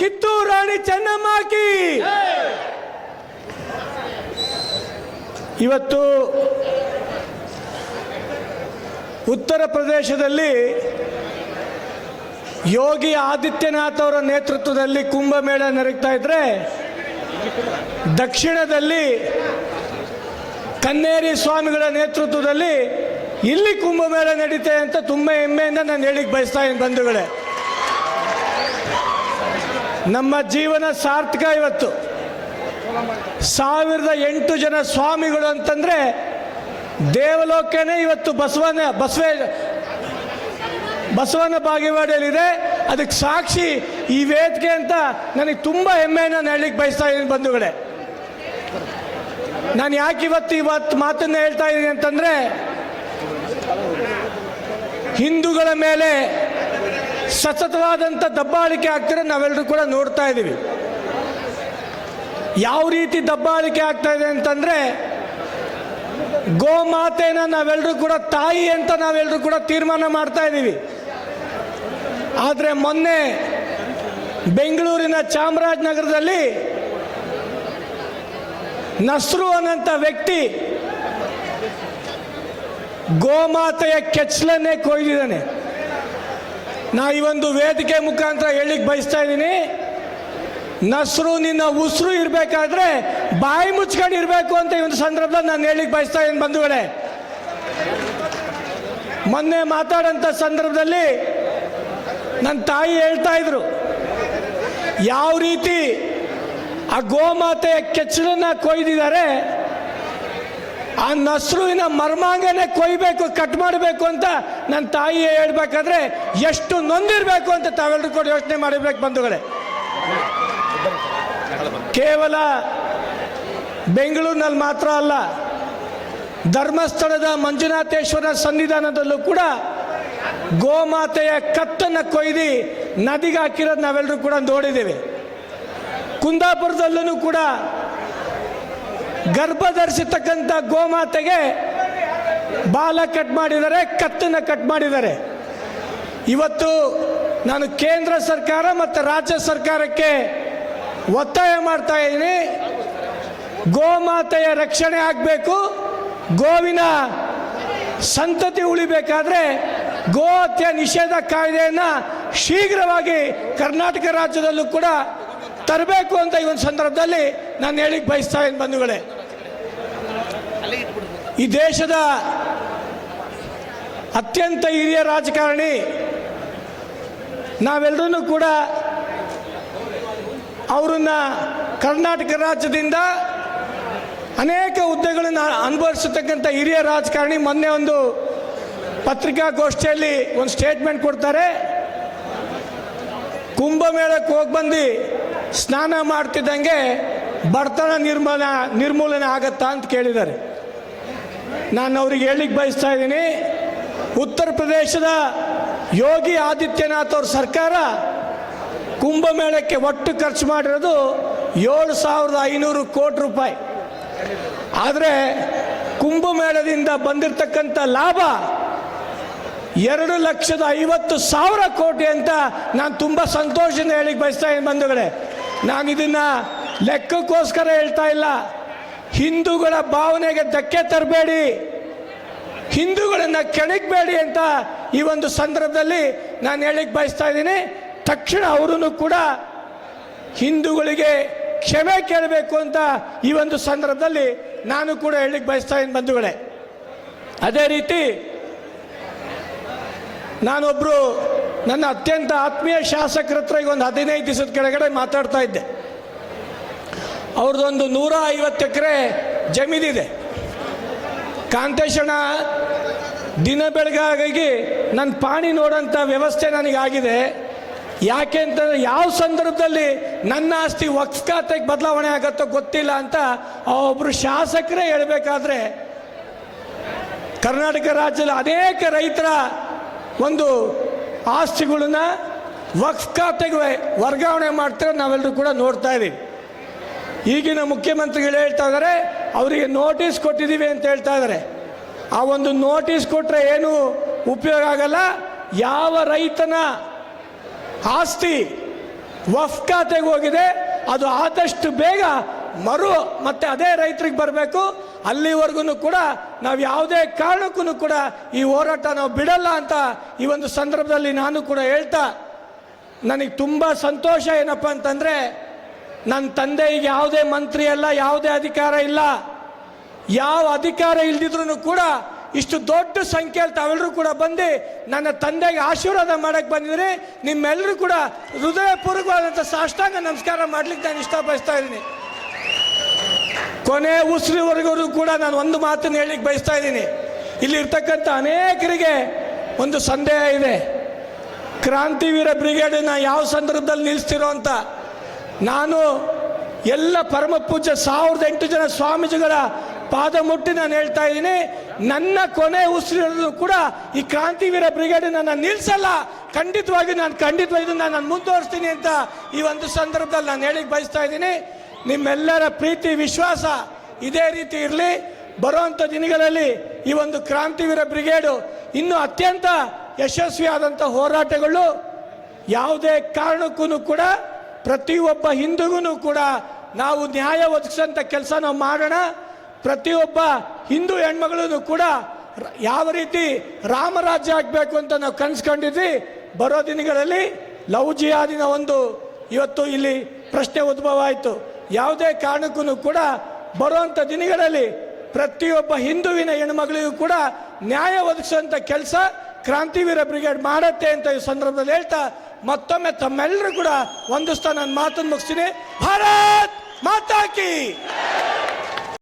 ಕಿತ್ತೂರು ರಾಣಿ ಚೆನ್ನಮ್ಮಾಕಿ. ಇವತ್ತು ಉತ್ತರ ಪ್ರದೇಶದಲ್ಲಿ ಯೋಗಿ ಆದಿತ್ಯನಾಥ್ ಅವರ ನೇತೃತ್ವದಲ್ಲಿ ಕುಂಭಮೇಳ ನರಗ್ತಾ ಇದ್ರೆ ದಕ್ಷಿಣದಲ್ಲಿ ಕನ್ನೇರಿ ಸ್ವಾಮಿಗಳ ನೇತೃತ್ವದಲ್ಲಿ ಇಲ್ಲಿ ಕುಂಭಮೇಳ ನಡೀತೇ ಅಂತ ತುಂಬ ಹೆಮ್ಮೆಯಿಂದ ನಾನು ಹೇಳಿಕ್ ಬಯಸ್ತಾ ಇದ್ದೀನಿ ಬಂಧುಗಳೇ. ನಮ್ಮ ಜೀವನ ಸಾರ್ಥಕ ಇವತ್ತು. ಸಾವಿರದ ಎಂಟು ಜನ ಸ್ವಾಮಿಗಳು ಅಂತಂದ್ರೆ ದೇವಲೋಕನೇ ಇವತ್ತು ಬಸವನ, ಬಸವೇ, ಬಸವನ ಬಾಗೇವಾಡಿಯಲ್ಲಿದೆ. ಅದಕ್ಕೆ ಸಾಕ್ಷಿ ಈ ವೇದಿಕೆ ಅಂತ ನನಗೆ ತುಂಬ ಹೆಮ್ಮೆಯನ್ನು ನಾನು ಹೇಳಲಿಕ್ಕೆ ಬಯಸ್ತಾ ಇದ್ದೀನಿ ಬಂಧುಗಳೇ. ನಾನು ಯಾಕೆ ಇವತ್ತು ಇವತ್ತು ಮಾತನ್ನು ಹೇಳ್ತಾ ಇದ್ದೀನಿ ಅಂತಂದ್ರೆ ಹಿಂದೂಗಳ ಮೇಲೆ ಸತತವಾದಂಥ ದಬ್ಬಾಳಿಕೆ ಆಗ್ತಿರೋ ನಾವೆಲ್ಲರೂ ಕೂಡ ನೋಡ್ತಾ ಇದ್ದೀವಿ ಯಾವ ರೀತಿ ದಬ್ಬಾಳಿಕೆ ಆಗ್ತಾ ಇದೆ ಅಂತಂದ್ರೆ, ಗೋಮಾತೆನ ನಾವೆಲ್ಲರೂ ಕೂಡ ತಾಯಿ ಅಂತ ನಾವೆಲ್ಲರೂ ಕೂಡ ತೀರ್ಮಾನ ಮಾಡ್ತಾ ಇದ್ದೀವಿ ಆದರೆ ಮೊನ್ನೆ ಬೆಂಗಳೂರಿನ ಚಾಮರಾಜನಗರದಲ್ಲಿ ನಸ್ರು ಅನ್ನಂಥ ವ್ಯಕ್ತಿ ಗೋಮಾತೆಯ ಕೆಚ್ಚಲನ್ನೇ ಕೊಯ್ದಿದ್ದಾನೆ. ನಾ ಈ ಒಂದು ವೇದಿಕೆ ಮುಖಾಂತರ ಹೇಳಿಕ್ ಬಯಸ್ತಾ ಇದ್ದೀನಿ. ನಸ್ರು, ನಿನ್ನ ಉಸಿರು ಇರಬೇಕಾದ್ರೆ ಬಾಯಿ ಮುಚ್ಕೊಂಡು ಇರಬೇಕು ಅಂತ ಈ ಒಂದು ಸಂದರ್ಭದಲ್ಲಿ ನಾನು ಹೇಳಿಕ್ ಬಯಸ್ತಾ ಇದ್ದೀನಿ ಬಂಧುಗಳೇ. ಮೊನ್ನೆ ಮಾತಾಡೋಂಥ ಸಂದರ್ಭದಲ್ಲಿ ನನ್ನ ತಾಯಿ ಹೇಳ್ತಾ ಇದ್ರು, ಯಾವ ರೀತಿ ಆ ಗೋಮಾತೆಯ ಕೆಚ್ಚಲನ್ನ ಕೊಯ್ದಿದ್ದಾರೆ ಆ ನಸ್ರುವಿನ ಮರ್ಮಾಂಗನೆ ಕೊಯ್ಬೇಕು, ಕಟ್ ಮಾಡಬೇಕು ಅಂತ ನನ್ನ ತಾಯಿಯೇ ಹೇಳ್ಬೇಕಾದ್ರೆ ಎಷ್ಟು ನೊಂದಿರಬೇಕು ಅಂತ ತಾವೆಲ್ಲರೂ ಕೂಡ ಯೋಚನೆ ಮಾಡಬೇಕು ಬಂಧುಗಳೇ. ಕೇವಲ ಬೆಂಗಳೂರಿನಲ್ಲಿ ಮಾತ್ರ ಅಲ್ಲ, ಧರ್ಮಸ್ಥಳದ ಮಂಜುನಾಥೇಶ್ವರ ಸನ್ನಿಧಾನದಲ್ಲೂ ಕೂಡ ಗೋಮಾತೆಯ ಕತ್ತನ್ನು ಕೊಯ್ದು ನದಿಗೆ ಹಾಕಿರೋದು ನಾವೆಲ್ಲರೂ ಕೂಡ ನೋಡಿದ್ದೇವೆ. ಕುಂದಾಪುರದಲ್ಲೂ ಕೂಡ ಗರ್ಭ ಧರಿಸಿರ್ತಕ್ಕಂಥ ಗೋಮಾತೆಗೆ ಬಾಲ ಕಟ್ ಮಾಡಿದ್ದಾರೆ ಕತ್ತನ್ನ ಕಟ್ ಮಾಡಿದ್ದಾರೆ ಇವತ್ತು ನಾನು ಕೇಂದ್ರ ಸರ್ಕಾರ ಮತ್ತು ರಾಜ್ಯ ಸರ್ಕಾರಕ್ಕೆ ಒತ್ತಾಯ ಮಾಡ್ತಾ ಇದ್ದೀನಿ. ಗೋಮಾತೆಯ ರಕ್ಷಣೆ ಆಗಬೇಕು. ಗೋವಿನ ಸಂತತಿ ಉಳಿಬೇಕಾದ್ರೆ ಗೋ ಹತ್ಯೆ ನಿಷೇಧ ಕಾಯ್ದೆಯನ್ನು ಶೀಘ್ರವಾಗಿ ಕರ್ನಾಟಕ ರಾಜ್ಯದಲ್ಲೂ ಕೂಡ ತರಬೇಕು ಅಂತ ಈ ಒಂದು ಸಂದರ್ಭದಲ್ಲಿ ನಾನು ಹೇಳಿಕ್ ಬಯಸ್ತಾ ಇದ್ದೀನಿ ಬಂಧುಗಳೇ. ಈ ದೇಶದ ಅತ್ಯಂತ ಹಿರಿಯ ರಾಜಕಾರಣಿ ನಾವೆಲ್ಲರೂ ಕೂಡ ಅವರನ್ನ ಕರ್ನಾಟಕ ರಾಜ್ಯದಿಂದ ಅನೇಕ ಹುದ್ದೆಗಳನ್ನು ಅನುಭವಿಸತಕ್ಕಂಥ ಹಿರಿಯ ರಾಜಕಾರಣಿ ಮೊನ್ನೆ ಒಂದು ಪತ್ರಿಕಾಗೋಷ್ಠಿಯಲ್ಲಿ ಒಂದು ಸ್ಟೇಟ್ಮೆಂಟ್ ಕೊಡ್ತಾರೆ. ಕುಂಭಮೇಳಕ್ಕೆ ಹೋಗಿ ಬಂದು ಸ್ನಾನ ಮಾಡ್ತಿದ್ದಂಗೆ ಬಡತನ ನಿರ್ಮಲ ನಿರ್ಮೂಲನೆ ಆಗತ್ತಾ ಅಂತ ಕೇಳಿದ್ದಾರೆ. ನಾನು ಅವ್ರಿಗೆ ಹೇಳಿಕ್ ಬಯಸ್ತಾ ಇದ್ದೀನಿ. ಉತ್ತರ ಪ್ರದೇಶದ ಯೋಗಿ ಆದಿತ್ಯನಾಥ್ ಅವ್ರ ಸರ್ಕಾರ ಕುಂಭಮೇಳಕ್ಕೆ ಒಟ್ಟು ಖರ್ಚು ಮಾಡಿರೋದು ಏಳು ಸಾವಿರದ ಐನೂರು ಕೋಟಿ ರೂಪಾಯಿ. ಆದರೆ ಕುಂಭಮೇಳದಿಂದ ಬಂದಿರತಕ್ಕಂಥ ಲಾಭ ಎರಡು ಲಕ್ಷದ ಐವತ್ತು ಸಾವಿರ ಕೋಟಿ ಅಂತ ನಾನು ತುಂಬ ಸಂತೋಷದಿಂದ ಹೇಳಿಕ್ ಬಯಸ್ತಾ ಇದ್ದೀನಿ ಬಂಧುಗಳೇ. ನಾನು ಇದನ್ನು ಲೆಕ್ಕಕ್ಕೋಸ್ಕರ ಹೇಳ್ತಾ ಇಲ್ಲ. ಹಿಂದೂಗಳ ಭಾವನೆಗೆ ಧಕ್ಕೆ ತರಬೇಡಿ. ಹಿಂದೂಗಳನ್ನು ಕೆಣಕಬೇಡಿ ಅಂತ ಈ ಒಂದು ಸಂದರ್ಭದಲ್ಲಿ ನಾನು ಹೇಳಿಕ್ ಬಯಸ್ತಾ ಇದ್ದೀನಿ. ತಕ್ಷಣ ಅವರೂ ಕೂಡ ಹಿಂದೂಗಳಿಗೆ ಕ್ಷಮೆ ಕೇಳಬೇಕು ಅಂತ ಈ ಒಂದು ಸಂದರ್ಭದಲ್ಲಿ ನಾನು ಕೂಡ ಹೇಳಿಕ್ ಬಯಸ್ತಾ ಇದ್ದೀನಿ ಬಂಧುಗಳೇ. ಅದೇ ರೀತಿ ನಾನೊಬ್ಬರು ನನ್ನ ಅತ್ಯಂತ ಆತ್ಮೀಯ ಶಾಸಕರ ಹತ್ರ ಈಗ ಒಂದು ಹದಿನೈದು ದಿವಸದ ಕೆಳಗಡೆ ಮಾತಾಡ್ತಾ ಇದ್ದೆ. ಅವ್ರದ್ದೊಂದು ನೂರ ಐವತ್ತು ಎಕರೆ ಜಮೀನಿದೆ. ಕಾಂತೇಶಣ್ಣ, ದಿನ ಬೆಳಗಾಗಿ ನನ್ನ ಪಾಣಿ ನೋಡೋಂಥ ವ್ಯವಸ್ಥೆ ನನಗಾಗಿದೆ. ಯಾಕೆ ಅಂತಂದರೆ ಯಾವ ಸಂದರ್ಭದಲ್ಲಿ ನನ್ನ ಆಸ್ತಿ ವಕ್ಸ್ ಖಾತೆಗೆ ಬದಲಾವಣೆ ಆಗತ್ತೋ ಗೊತ್ತಿಲ್ಲ ಅಂತ ಒಬ್ಬರು ಶಾಸಕರೇ ಹೇಳಬೇಕಾದ್ರೆ ಕರ್ನಾಟಕ ರಾಜ್ಯದ ಅನೇಕ ರೈತರ ಒಂದು ಆಸ್ತಿಗಳನ್ನ ವಕ್ಸ್ ಖಾತೆಗೆ ವರ್ಗಾವಣೆ ಮಾಡ್ತಾರೆ ನಾವೆಲ್ಲರೂ ಕೂಡ ನೋಡ್ತಾ ಇದ್ದೀವಿ. ಈಗಿನ ಮುಖ್ಯಮಂತ್ರಿಗಳು ಹೇಳ್ತಾ ಇದ್ದಾರೆ ಅವರಿಗೆ ನೋಟಿಸ್ ಕೊಟ್ಟಿದ್ದೀವಿ ಅಂತ ಹೇಳ್ತಾ ಇದ್ದಾರೆ ಆ ಒಂದು ನೋಟಿಸ್ ಕೊಟ್ಟರೆ ಏನು ಉಪಯೋಗ ಆಗಲ್ಲ? ಯಾವ ರೈತನ ಆಸ್ತಿ ವಫ್ ಖಾತೆಗೆ ಹೋಗಿದೆ, ಅದು ಆದಷ್ಟು ಬೇಗ ಮರು ಮತ್ತೆ ಅದೇ ರೈತರಿಗೆ ಬರಬೇಕು. ಅಲ್ಲಿವರೆಗೂ ಕೂಡ ನಾವು ಯಾವುದೇ ಕಾರಣಕ್ಕೂ ಕೂಡ ಈ ಹೋರಾಟ ನಾವು ಬಿಡಲ್ಲ ಅಂತ ಈ ಒಂದು ಸಂದರ್ಭದಲ್ಲಿ ನಾನು ಕೂಡ ಹೇಳ್ತಾ, ನನಗೆ ತುಂಬ ಸಂತೋಷ ಏನಪ್ಪ ಅಂತಂದರೆ ನನ್ನ ತಂದೆಗೆ ಯಾವುದೇ ಮಂತ್ರಿ ಅಲ್ಲ, ಯಾವುದೇ ಅಧಿಕಾರ ಇಲ್ಲ. ಯಾವ ಅಧಿಕಾರ ಇಲ್ದಿದ್ರು ಕೂಡ ಇಷ್ಟು ದೊಡ್ಡ ಸಂಖ್ಯೆಯಲ್ಲಿ ತಾವೆಲ್ಲರೂ ಕೂಡ ಬಂದು ನನ್ನ ತಂದೆಗೆ ಆಶೀರ್ವಾದ ಮಾಡಕ್ಕೆ ಬಂದಿದ್ರೆ ನಿಮ್ಮೆಲ್ಲರೂ ಕೂಡ ಹೃದಯಪೂರ್ವಕವಾದಂಥ ಸಾಷ್ಟಾಂಗ ನಮಸ್ಕಾರ ಮಾಡ್ಲಿಕ್ಕೆ ನಾನು ಇಷ್ಟಪಡಿಸ್ತಾ ಇದ್ದೀನಿ. ಕೊನೆ ಉಸಿರಿವರೆಗೂ ಕೂಡ ನಾನು ಒಂದು ಮಾತನ್ನು ಹೇಳಲಿಕ್ಕೆ ಬಯಸ್ತಾ ಇದ್ದೀನಿ. ಇಲ್ಲಿರ್ತಕ್ಕಂಥ ಅನೇಕರಿಗೆ ಒಂದು ಸಂದೇಹ ಇದೆ. ಕ್ರಾಂತಿವೀರ ಬ್ರಿಗೇಡನ್ನ ಯಾವ ಸಂದರ್ಭದಲ್ಲಿ ನಿಲ್ಲಿಸ್ತಿರೋ ಅಂತ ನಾನು ಎಲ್ಲ ಪರಮ ಪೂಜ್ಯ ಸಾವಿರದ ಎಂಟು ಜನ ಸ್ವಾಮೀಜಿಗಳ ಪಾದ ಮುಟ್ಟಿ ನಾನು ಹೇಳ್ತಾ ಇದ್ದೀನಿ. ನನ್ನ ಕೊನೆ ಉಸಿರು ಕೂಡ ಈ ಕ್ರಾಂತಿವೀರ ಬ್ರಿಗೇಡ್ ನನ್ನ ನಿಲ್ಲಿಸಲ್ಲ ಖಂಡಿತವಾಗಿ ನಾನು ಖಂಡಿತವಾಗಿ ನಾನು ಮುಂದುವರಿಸ್ತೀನಿ ಅಂತ ಈ ಒಂದು ಸಂದರ್ಭದಲ್ಲಿ ನಾನು ಹೇಳಿಕ್ ಬಯಸ್ತಾ ಇದ್ದೀನಿ. ನಿಮ್ಮೆಲ್ಲರ ಪ್ರೀತಿ, ವಿಶ್ವಾಸ ಇದೇ ರೀತಿ ಇರಲಿ. ಬರುವಂಥ ದಿನಗಳಲ್ಲಿ ಈ ಒಂದು ಕ್ರಾಂತಿವೀರ ಬ್ರಿಗೇಡು ಇನ್ನೂ ಅತ್ಯಂತ ಯಶಸ್ವಿಯಾದಂಥ ಹೋರಾಟಗಳು ಯಾವುದೇ ಕಾರಣಕ್ಕೂ ಕೂಡ ಪ್ರತಿಯೊಬ್ಬ ಹಿಂದೂಗೂ ಕೂಡ ನಾವು ನ್ಯಾಯ ಒದಗಿಸೋಂಥ ಕೆಲಸ ನಾವು ಮಾಡೋಣ. ಪ್ರತಿಯೊಬ್ಬ ಹಿಂದೂ ಹೆಣ್ಮಗಳೂ ಕೂಡ ಯಾವ ರೀತಿ ರಾಮರಾಜ್ಯ ಆಗಬೇಕು ಅಂತ ನಾವು ಕನ್ಸ್ಕೊಂಡಿದ್ವಿ, ಬರೋ ದಿನಗಳಲ್ಲಿ ಲವ್ ಜಿಯಾದಿನ ಒಂದು ಇವತ್ತು ಇಲ್ಲಿ ಪ್ರಶ್ನೆ ಉದ್ಭವ ಆಯಿತು. ಯಾವುದೇ ಕಾರಣಕ್ಕೂ ಕೂಡ ಬರುವಂಥ ದಿನಗಳಲ್ಲಿ ಪ್ರತಿಯೊಬ್ಬ ಹಿಂದುವಿನ ಹೆಣ್ಮಗಳಿಗೂ ಕೂಡ ನ್ಯಾಯ ಒದಗಿಸುವಂಥ ಕೆಲಸ ಕ್ರಾಂತಿವೀರ ಬ್ರಿಗೇಡ್ ಮಾಡತ್ತೆ ಅಂತ ಈ ಸಂದರ್ಭದಲ್ಲಿ ಹೇಳ್ತಾ ಮತ್ತೊಮ್ಮೆ ತಮ್ಮೆಲ್ಲರೂ ಕೂಡ ಒಂದಿಸ್ತಾ ನನ್ನ ಮಾತನ್ನು ಮುಗಿಸ್ತೀನಿ. ಭಾರತ್ ಮಾತಾಕಿ!